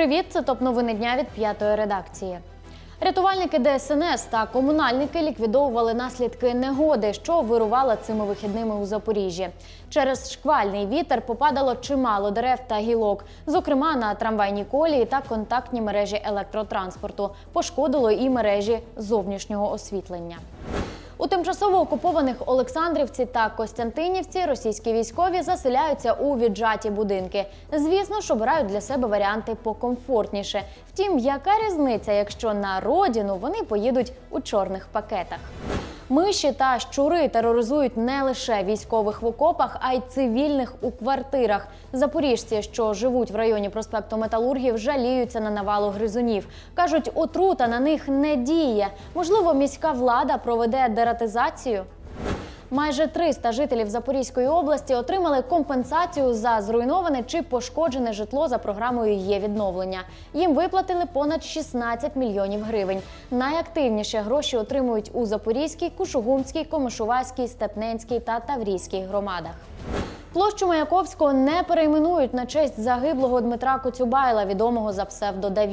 Привіт, це топ новини дня від п'ятої редакції. Рятувальники ДСНС та комунальники ліквідовували наслідки негоди, що вирувала цими вихідними у Запоріжжі. Через шквальний вітер попадало чимало дерев та гілок, зокрема на трамвайні колії та контактні мережі електротранспорту. Пошкодило і мережі зовнішнього освітлення. У тимчасово окупованих Олександрівці та Костянтинівці російські військові заселяються у віджаті будинки. Звісно ж, обирають для себе варіанти покомфортніше. Втім, яка різниця, якщо на родину вони поїдуть у чорних пакетах? Миші та щури тероризують не лише військових в окопах, а й цивільних у квартирах. Запоріжці, що живуть в районі проспекту Металургів, жаліються на навалу гризунів. кажуть, отрута на них не діє. Можливо, міська влада проведе дератизацію. Майже 300 жителів Запорізької області отримали компенсацію за зруйноване чи пошкоджене житло за програмою є відновлення. Їм виплатили понад 16 мільйонів гривень. Найактивніше гроші отримують у Запорізькій, Кушугумській, Комишувайській, Степненській та Таврійській громадах. Площу Маяковського не перейменують на честь загиблого Дмитра Коцюбайла, відомого за псевдо да.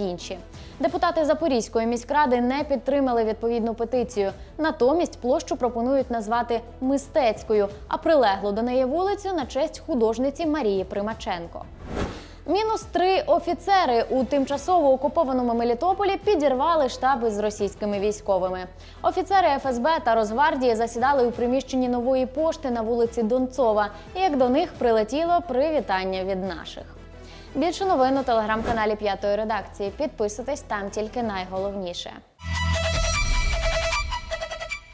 Депутати Запорізької міськради не підтримали відповідну петицію. Натомість площу пропонують назвати мистецькою, а прилеглу до неї вулицю на честь художниці Марії Примаченко. Мінус три офіцери у тимчасово окупованому Мелітополі підірвали штаби з російськими військовими. Офіцери ФСБ та Росгвардії засідали у приміщенні нової пошти на вулиці Донцова, як до них прилетіло привітання від наших. Більше новин у телеграм-каналі П'ятої редакції. Підписуйтесь там тільки найголовніше.